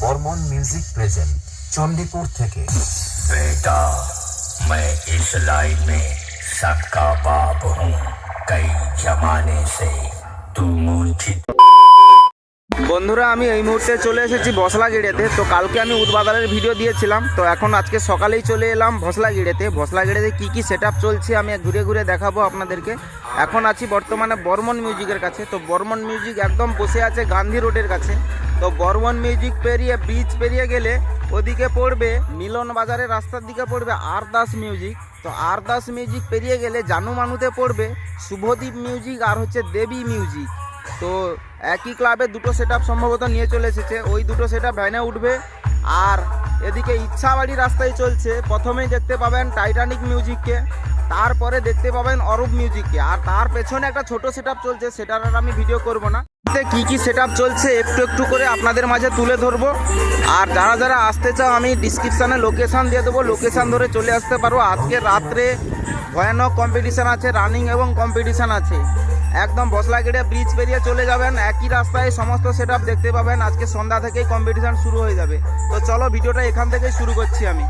Barman music present Chandipur থেকে बेटा मैं इस लाइन में सबका बाप हूँ कई जमाने से तू मूर्छित বন্ধুরা, আমি এই মুহূর্তে চলে এসেছি ভসলাগিড়েতে। তো কালকে আমি উদ্বাদারের ভিডিও দিয়েছিলাম। তো এখন আজকে সকালেই চলে এলাম ভসলাগিড়েতে। ভসলাগিড়েতে কী কী সেট চলছে আমি ঘুরে ঘুরে দেখাবো আপনাদেরকে। এখন আছি বর্তমানে বর্মন মিউজিকের কাছে। তো বর্মন মিউজিক একদম বসে আছে গান্ধী রোডের কাছে। তো বর্মন মিউজিক পেরিয়ে ব্রিজ পেরিয়ে গেলে ওদিকে পড়বে, মিলন বাজারের রাস্তার দিকে পড়বে আর দাস মিউজিক। তো আর দাস মিউজিক পেরিয়ে গেলে জানু মানুতে পড়বে শুভদীপ মিউজিক আর হচ্ছে দেবী মিউজিক। তো একই ক্লাবে দুটো সেট সম্ভবত নিয়ে চলে এসেছে। ওই দুটো সেট ভ্যানে উঠবে। আর এদিকে ইচ্ছাবাড়ি রাস্তায় চলছে। প্রথমেই দেখতে পাবেন টাইটানিক মিউজিককে তারপরে দেখতে পাবেন অরূপ মিউজিককে আর তার পেছনে একটা ছোট সেট চলছে, সেটার আর আমি ভিডিও করব না। কি কি সেট চলছে একটু একটু করে আপনাদের মাঝে তুলে ধরবো। আর যারা যারা আসতে চাও, আমি ডিসক্রিপশানে লোকেশান দিয়ে দেবো। লোকেশান ধরে চলে আসতে পারো। আজকে রাত্রে ভয়ানক কম্পিটিশান আছে রানিং এবং কম্পিটিশান আছে। একদম বসলা গেটে ব্রিজ পেরিয়ে চলে যাবেন। একই রাস্তায় সমস্ত সেট দেখতে পাবেন। আজকে সন্ধ্যা থেকেই কম্পিটিশান শুরু হয়ে যাবে। তো চলো, ভিডিওটা এখান থেকেই শুরু করছি আমি।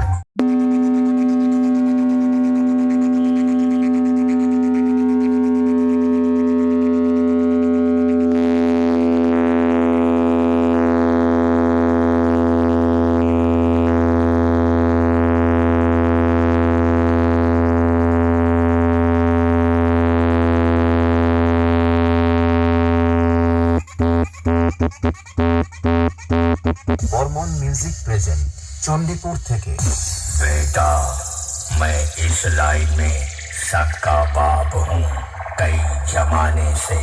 বর্মন মিউজিক প্রেজেন্ট চণ্ডীপুর থেকে बेटा मैं इस लाइन में सबका बाप हूँ कई जमाने से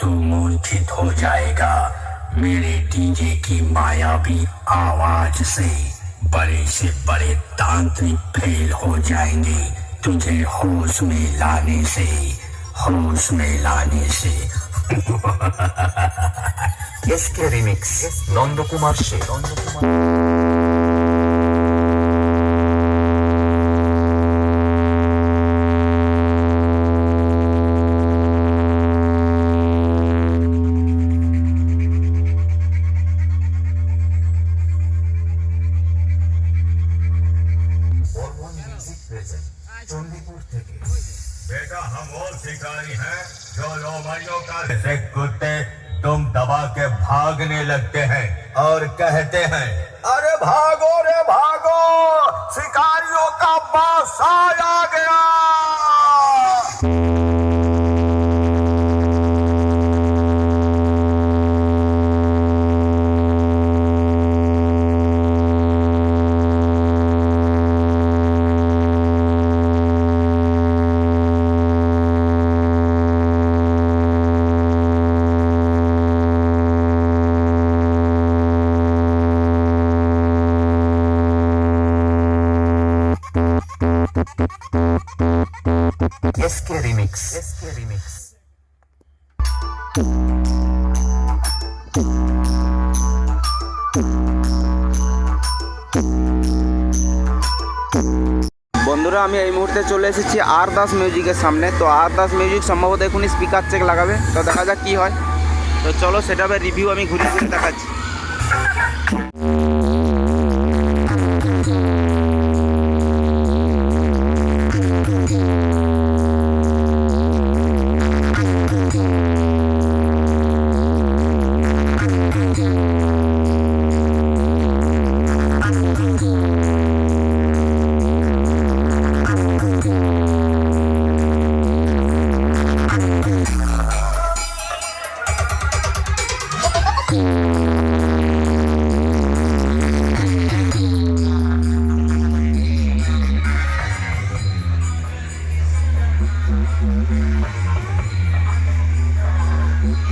तू मूर्छित हो जाएगा मेरे डीजे की मायावी आवाज से बड़े से बड़े तांत्रिक फेल हो जाएंगे तुझे होश में लाने से होश में लाने से এসকে রিমিক্স নন্দকুমার সে নন্দকুমার বর্মন মিউজিক প্রেজেন্ট চণ্ডীপুর থেকে बेटा हम वो शिकारी हैं जो लोमड़ियों का जैसे कुत्ते तुम दबा के भागने लगते हैं और कहते हैं, अरे भागो रे भागो, शिकारियों का बादशाह आ गया। বন্ধুরা, আমি এই মুহূর্তে চলে এসেছি আর দাস মিউজিকের সামনে। তো আর দাস মিউজিক সম্ভবত এখনই স্পিকার চেক লাগাবে। তো দেখা যাক কী হয়। তো চলো সেটা রিভিউ আমি ঘুরে ঘুরে দেখাচ্ছি।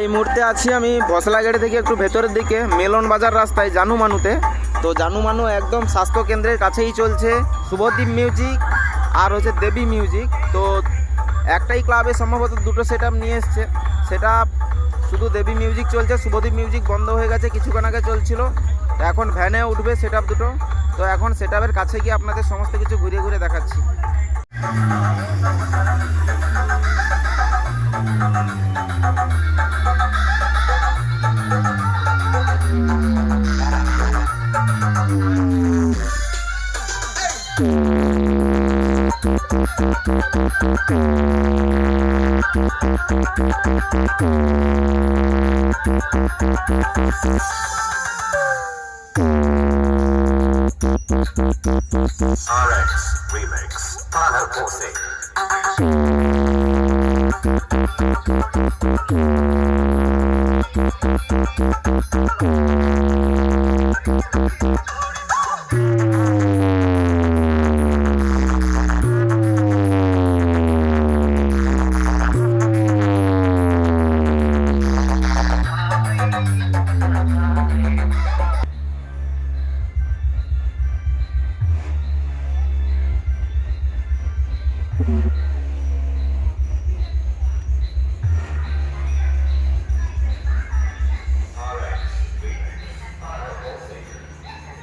এই মুহূর্তে আছি আমি বসলাগেড়ে থেকে একটু ভেতরের দিকে, মেলন বাজার রাস্তায় জানু মানুতে। তো জানু মানু একদম স্বাস্থ্য কেন্দ্রের কাছেই চলছে শুভদ্বীপ মিউজিক আর হচ্ছে দেবী মিউজিক। তো একটাই ক্লাবে সম্ভবত দুটো সেট নিয়ে এসছে। সেটা শুধু দেবী মিউজিক চলছে শুভদ্বীপ মিউজিক বন্ধ হয়ে গেছে, কিছুক্ষণ আগে চলছিল। এখন ভ্যানে উঠবে সেট দুটো। তো এখন সেট কাছে গিয়ে আপনাদের সমস্ত কিছু ঘুরে ঘুরে দেখাচ্ছি। Remix.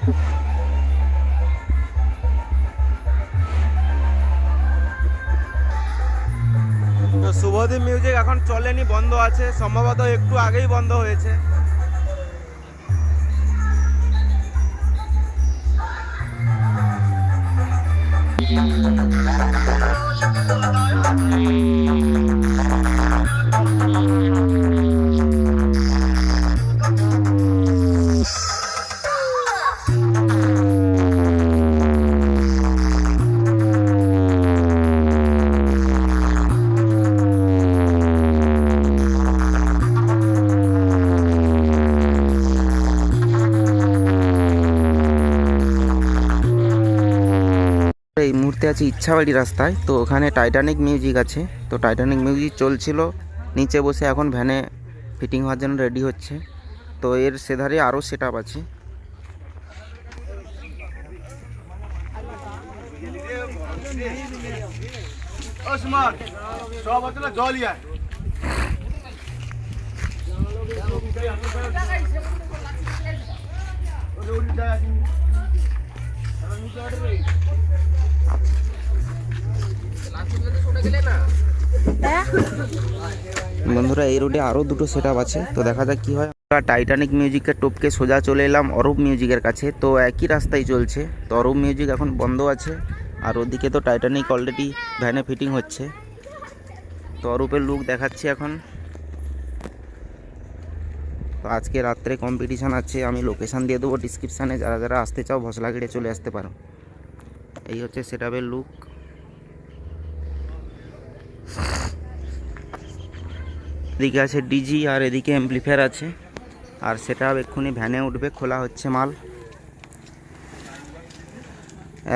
তো শুভদীপ মিউজিক এখন চলেনি বন্ধ আছে। সম্ভবত একটু আগেই বন্ধ হয়েছে। এই মুহূর্তে আছি ইচ্ছাবাড়ি রাস্তায়। তো ওখানে টাইটানিক মিউজিক আছে। তো টাইটানিক মিউজিক চলছিল। নিচে বসে এখন ভ্যানে ফিটিং হওয়ার জন্য রেডি হচ্ছে। তো এর সেধারে আরও সেট আছে। বন্ধুরা, এই রোডে আরও দুটো সেট আছে, তো দেখা যাক কী হয়। টাইটানিক মিউজিকের টপকে সোজা চলে এলাম অরূপ মিউজিকের কাছে। তো একই রাস্তায় চলছে, তো অরূপ মিউজিক এখন বন্ধ আছে, আর ওদিকে তো টাইটানিক অলরেডি ভ্যানে ফিটিং হচ্ছে। তো অরূপের লুক দেখাচ্ছি এখন। তো আজকে রাত্রে কম্পিটিশান আছে, আমি লোকেশান দিয়ে দেবো ডিসক্রিপশানে যারা যারা আসতে চাও ভসলা গেড়ে চলে আসতে পারো। এই হচ্ছে সেটাপের লুক এদিকে আছে ডিজি আর এদিকে অ্যাম্পলিফায়ার আছে। আর সেটা এক্ষুনি ভ্যানে উঠবে, খোলা হচ্ছে মাল।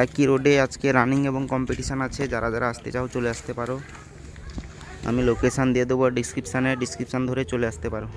একই রোডে আজকে রানিং এবং কম্পিটিশান আছে। যারা যারা আসতে চাও চলে আসতে পারো। আমি লোকেশান দিয়ে দেবো ডিসক্রিপশানে ডিসক্রিপশান ধরে চলে আসতে পারো।